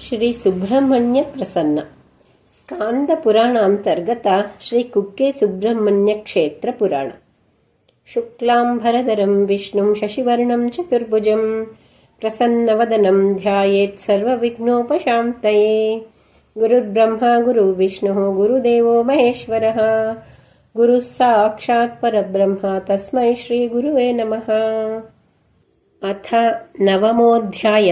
ಶ್ರೀ ಸುಬ್ರಹ್ಮಣ್ಯ ಪ್ರಸನ್ನ ಸ್ಕಾಂದ ಪುರಾಣಾಂತರ್ಗತ ಶ್ರೀ ಕುಕ್ಕೆ ಸುಬ್ರಹ್ಮಣ್ಯ ಕ್ಷೇತ್ರ ಪುರಾಣ ಶುಕ್ಲಾಂಬರಧರಂ ವಿಷ್ಣುಂ ಶಶಿವರ್ಣಂ ಚತುರ್ಭುಜಂ ಪ್ರಸನ್ನವದನಂ ಧ್ಯಾಯೇತ್ ಸರ್ವವಿಘ್ನೋಪಶಾಂತಯೇ ಗುರುರ್ಬ್ರಹ್ಮ ಗುರು ವಿಷ್ಣು ಗುರುದೇವೋ ಮಹೇಶ್ವರಃ ಗುರು ಸಾಕ್ಷಾತ್ ಪರಬ್ರಹ್ಮ ತಸ್ಮೈ ಶ್ರೀ ಗುರುವೇ ನಮಃ ಅಥ ನವಮೋಧ್ಯಾಯ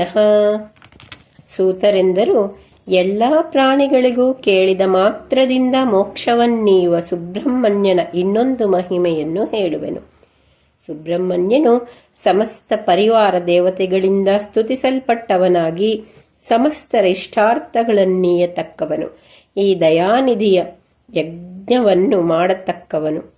ಸೂತರೆಂದರು ಎಲ್ಲ ಪ್ರಾಣಿಗಳಿಗೂ ಕೇಳಿದ ಮಾತ್ರದಿಂದ ಮೋಕ್ಷವನ್ನೀವ ಸುಬ್ರಹ್ಮಣ್ಯನ ಇನ್ನೊಂದು ಮಹಿಮೆಯನ್ನು ಹೇಳುವೆನು. ಸುಬ್ರಹ್ಮಣ್ಯನು ಸಮಸ್ತ ಪರಿವಾರ ದೇವತೆಗಳಿಂದ ಸ್ತುತಿಸಲ್ಪಟ್ಟವನಾಗಿ ಸಮಸ್ತರ ಇಷ್ಟಾರ್ಥಗಳನ್ನೀಯತಕ್ಕವನು ಈ ದಯಾನಿಧಿಯ ಯಜ್ಞವನ್ನು ಮಾಡತಕ್ಕವನು.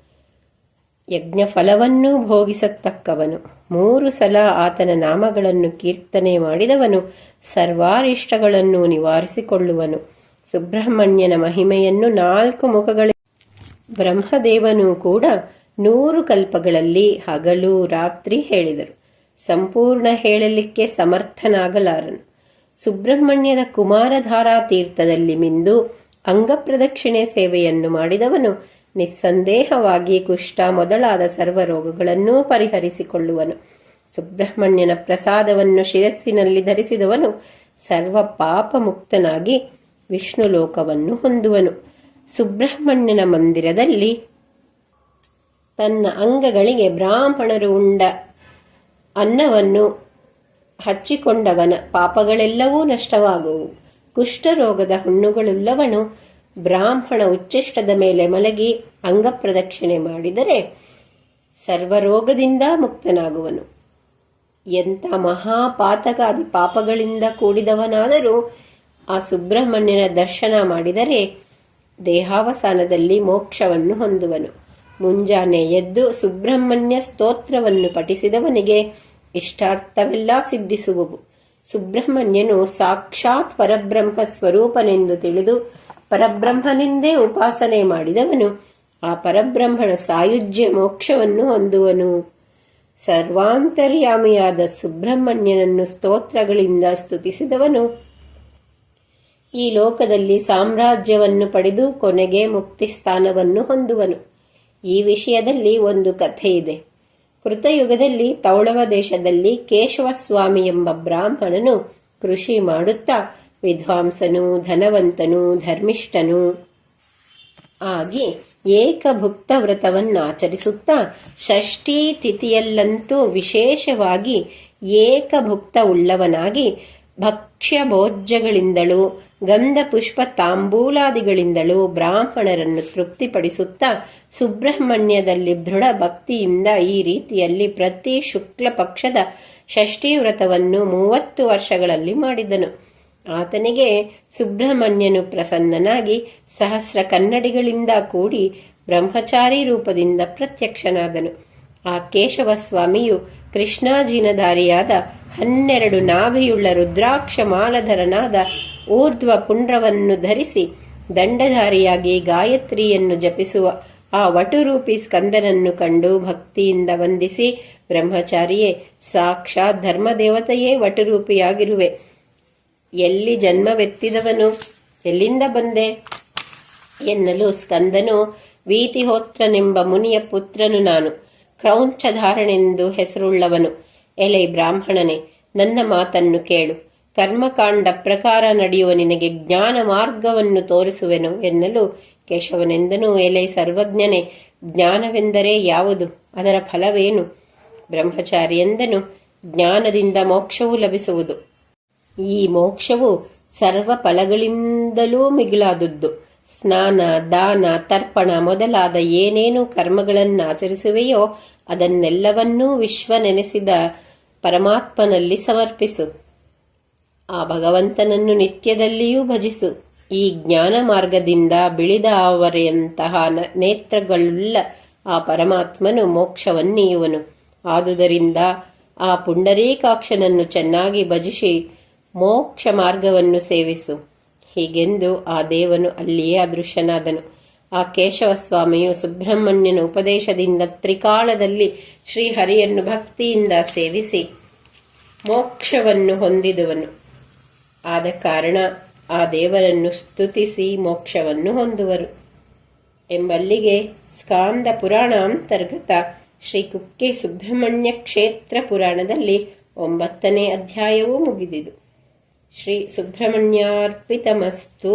ಯಜ್ಞ ಫಲವನ್ನೂ ಭೋಗಿಸತಕ್ಕವನು. ಮೂರು ಸಲ ಆತನ ನಾಮಗಳನ್ನು ಕೀರ್ತನೆ ಮಾಡಿದವನು, ಸರ್ವಾರಿಷ್ಟಗಳನ್ನು ನಿವಾರಿಸಿಕೊಳ್ಳುವನು. ಸುಬ್ರಹ್ಮಣ್ಯನ ಮಹಿಮೆಯನ್ನು ನಾಲ್ಕು ಮುಖಗಳ ಬ್ರಹ್ಮದೇವನು ಕೂಡ ನೂರು ಕಲ್ಪಗಳಲ್ಲಿ ಹಗಲು, ರಾತ್ರಿ ಹೇಳಿದರು. ಸಂಪೂರ್ಣ ಹೇಳಲಿಕ್ಕೆ ಸಮರ್ಥನಾಗಲಾರನು. ಸುಬ್ರಹ್ಮಣ್ಯದ ಕುಮಾರಧಾರಾ ತೀರ್ಥದಲ್ಲಿ ಮಿಂದು ಅಂಗಪ್ರದಕ್ಷಿಣೆ ಸೇವೆಯನ್ನು ಮಾಡಿದವನು ನಿಸ್ಸಂದೇಹವಾಗಿ ಕುಷ್ಠ ಮೊದಲಾದ ಸರ್ವ ರೋಗಗಳನ್ನೂ ಪರಿಹರಿಸಿಕೊಳ್ಳುವನು. ಸುಬ್ರಹ್ಮಣ್ಯನ ಪ್ರಸಾದವನ್ನು ಶಿರಸ್ಸಿನಲ್ಲಿ ಧರಿಸಿದವನು ಸರ್ವ ಪಾಪ ಮುಕ್ತನಾಗಿ ವಿಷ್ಣು ಲೋಕವನ್ನು ಹೊಂದುವನು. ಸುಬ್ರಹ್ಮಣ್ಯನ ಮಂದಿರದಲ್ಲಿ ತನ್ನ ಅಂಗಗಳಿಗೆ ಬ್ರಾಹ್ಮಣರು ಉಂಡ ಅನ್ನವನ್ನು ಹಚ್ಚಿಕೊಂಡವನ ಪಾಪಗಳೆಲ್ಲವೂ ನಷ್ಟವಾಗುವು. ಕುಷ್ಠರೋಗದ ಹುಣ್ಣುಗಳುಳ್ಳವನು ಬ್ರಾಹ್ಮಣ ಉಚ್ಚಿಷ್ಟದ ಮೇಲೆ ಮಲಗಿ ಅಂಗಪ್ರದಕ್ಷಿಣೆ ಮಾಡಿದರೆ ಸರ್ವರೋಗದಿಂದ ಮುಕ್ತನಾಗುವನು. ಎಂಥ ಮಹಾಪಾತಕಾದಿ ಪಾಪಗಳಿಂದ ಕೂಡಿದವನಾದರೂ ಆ ಸುಬ್ರಹ್ಮಣ್ಯನ ದರ್ಶನ ಮಾಡಿದರೆ ದೇಹಾವಸಾನದಲ್ಲಿ ಮೋಕ್ಷವನ್ನು ಹೊಂದುವನು. ಮುಂಜಾನೆ ಎದ್ದು ಸುಬ್ರಹ್ಮಣ್ಯ ಸ್ತೋತ್ರವನ್ನು ಪಠಿಸಿದವನಿಗೆ ಇಷ್ಟಾರ್ಥವೆಲ್ಲ ಸಿದ್ಧಿಸುವವು. ಸುಬ್ರಹ್ಮಣ್ಯನು ಸಾಕ್ಷಾತ್ ಪರಬ್ರಹ್ಮ ಸ್ವರೂಪನೆಂದು ತಿಳಿದು ಪರಬ್ರಹ್ಮನಿಂದೇ ಉಪಾಸನೆ ಮಾಡಿದವನು. ಆ ಪರಬ್ರಹ್ಮನ ಸಾಯುಜ್ಯ ಮೋಕ್ಷವನ್ನು ಹೊಂದುವನು. ಸರ್ವಾಂತರ್ಯಾಮಿಯಾದ ಸುಬ್ರಹ್ಮಣ್ಯನನ್ನು ಸ್ತೋತ್ರಗಳಿಂದ ಸ್ತುತಿಸಿದವನು. ಈ ಲೋಕದಲ್ಲಿ ಸಾಮ್ರಾಜ್ಯವನ್ನು ಪಡೆದು ಕೊನೆಗೆ ಮುಕ್ತಿ ಸ್ಥಾನವನ್ನು ಹೊಂದುವನು. ಈ ವಿಷಯದಲ್ಲಿ ಒಂದು ಕಥೆ ಇದೆ. ಕೃತಯುಗದಲ್ಲಿ ತೌಳವ ದೇಶದಲ್ಲಿ ಕೇಶವಸ್ವಾಮಿ ಎಂಬ ಬ್ರಾಹ್ಮಣನು ಕೃಷಿ ಮಾಡುತ್ತಾ ವಿದ್ವಾಂಸನು, ಧನವಂತನು, ಧರ್ಮಿಷ್ಠನು ಆಗಿ ಏಕಭುಕ್ತ ವ್ರತವನ್ನು ಆಚರಿಸುತ್ತಾ ಷಷ್ಠಿ ತಿಥಿಯಲ್ಲಂತೂ ವಿಶೇಷವಾಗಿ ಏಕಭುಕ್ತ ಉಳ್ಳವನಾಗಿ ಭಕ್ಷ್ಯ ಭೋಜ್ಯಗಳಿಂದಲೂ ಗಂಧ ಪುಷ್ಪ ತಾಂಬೂಲಾದಿಗಳಿಂದಲೂ ಬ್ರಾಹ್ಮಣರನ್ನು ತೃಪ್ತಿಪಡಿಸುತ್ತಾ ಸುಬ್ರಹ್ಮಣ್ಯದಲ್ಲಿ ದೃಢ ಭಕ್ತಿಯಿಂದ ಈ ರೀತಿಯಲ್ಲಿ ಪ್ರತಿ ಶುಕ್ಲ ಪಕ್ಷದ ಷಷ್ಠಿ ವ್ರತವನ್ನು ಮೂವತ್ತು ವರ್ಷಗಳಲ್ಲಿ ಮಾಡಿದನು. ಆತನಿಗೆ ಸುಬ್ರಹ್ಮಣ್ಯನು ಪ್ರಸನ್ನನಾಗಿ ಸಹಸ್ರ ಕನ್ನಡಿಗಳಿಂದ ಕೂಡಿ ಬ್ರಹ್ಮಚಾರಿ ರೂಪದಿಂದ ಪ್ರತ್ಯಕ್ಷನಾದನು. ಆ ಕೇಶವ ಸ್ವಾಮಿಯು ಕೃಷ್ಣಾಜಿನಧಾರಿಯಾದ ಹನ್ನೆರಡು ನಾಭಿಯುಳ್ಳ ರುದ್ರಾಕ್ಷ ಮಾಲಧರನಾದ ಊರ್ಧ್ವ ಪುಂಡ್ರವನ್ನು ಧರಿಸಿ ದಂಡಧಾರಿಯಾಗಿ ಗಾಯತ್ರಿಯನ್ನು ಜಪಿಸುವ ಆ ವಟುರೂಪಿ ಸ್ಕಂದನನ್ನು ಕಂಡು ಭಕ್ತಿಯಿಂದ ವಂದಿಸಿ, ಬ್ರಹ್ಮಚಾರಿಯೇ, ಸಾಕ್ಷಾತ್ ಧರ್ಮದೇವತೆಯೇ ವಟುರೂಪಿಯಾಗಿರುವೆ. ಎಲ್ಲಿ ಜನ್ಮವೆತ್ತಿದವನು? ಎಲ್ಲಿಂದ ಬಂದೆ? ಎನ್ನಲು ಸ್ಕಂದನು, ವೀತಿಹೋತ್ರನೆಂಬ ಮುನಿಯ ಪುತ್ರನು ನಾನು. ಕ್ರೌಂಚಧಾರಣೆಂದು ಹೆಸರುಳ್ಳವನು. ಎಲೆ ಬ್ರಾಹ್ಮಣನೆ, ನನ್ನ ಮಾತನ್ನು ಕೇಳು. ಕರ್ಮಕಾಂಡ ಪ್ರಕಾರ ನಡೆಯುವ ನಿನಗೆ ಜ್ಞಾನ ಮಾರ್ಗವನ್ನು ತೋರಿಸುವೆನು ಎನ್ನಲು ಕೇಶವನೆಂದನು, ಎಲೆ ಸರ್ವಜ್ಞನೆ, ಜ್ಞಾನವೆಂದರೆ ಯಾವುದು? ಅದರ ಫಲವೇನು? ಬ್ರಹ್ಮಚಾರಿ ಎಂದನು, ಜ್ಞಾನದಿಂದ ಮೋಕ್ಷವು ಲಭಿಸುವುದು. ಈ ಮೋಕ್ಷವು ಸರ್ವ ಫಲಗಳಿಂದಲೂ ಮಿಗಿಲಾದದ್ದು. ಸ್ನಾನ, ದಾನ, ತರ್ಪಣ ಮೊದಲಾದ ಏನೇನು ಕರ್ಮಗಳನ್ನು ಆಚರಿಸುವೆಯೋ ಅದನ್ನೆಲ್ಲವನ್ನೂ ವಿಶ್ವ ನೆನೆಸಿದ ಪರಮಾತ್ಮನಲ್ಲಿ ಸಮರ್ಪಿಸು. ಆ ಭಗವಂತನನ್ನು ನಿತ್ಯದಲ್ಲಿಯೂ ಭಜಿಸು. ಈ ಜ್ಞಾನ ಮಾರ್ಗದಿಂದ ಬಿಳಿದ ಅವರೆಯಂತಹ ನೇತ್ರಗಳುಳ್ಳ ಆ ಪರಮಾತ್ಮನು ಮೋಕ್ಷವನ್ನೀಯುವನು. ಆದುದರಿಂದ ಆ ಪುಂಡರೀಕಾಕ್ಷನನ್ನು ಚೆನ್ನಾಗಿ ಭಜಿಸಿ ಮೋಕ್ಷ ಮಾರ್ಗವನ್ನು ಸೇವಿಸು. ಹೀಗೆಂದು ಆ ದೇವನು ಅಲ್ಲಿಯೇ ಅದೃಶ್ಯನಾದನು. ಆ ಕೇಶವ ಸ್ವಾಮಿಯು ಸುಬ್ರಹ್ಮಣ್ಯನ ಉಪದೇಶದಿಂದ ತ್ರಿಕಾಲದಲ್ಲಿ ಶ್ರೀಹರಿಯನ್ನು ಭಕ್ತಿಯಿಂದ ಸೇವಿಸಿ ಮೋಕ್ಷವನ್ನು ಹೊಂದಿದವನು. ಆದ ಕಾರಣ ಆ ದೇವರನ್ನು ಸ್ತುತಿಸಿ ಮೋಕ್ಷವನ್ನು ಹೊಂದುವರು. ಎಂಬಲ್ಲಿಗೆ ಸ್ಕಾಂದ ಪುರಾಣ ಅಂತರ್ಗತ ಶ್ರೀ ಕುಕ್ಕೆ ಸುಬ್ರಹ್ಮಣ್ಯ ಕ್ಷೇತ್ರ ಪುರಾಣದಲ್ಲಿ ಒಂಬತ್ತನೇ ಅಧ್ಯಾಯವೂ ಮುಗಿದಿದು. ಶ್ರೀ ಸುಬ್ರಹ್ಮಣ್ಯಾರ್ಪಿತಮಸ್ತು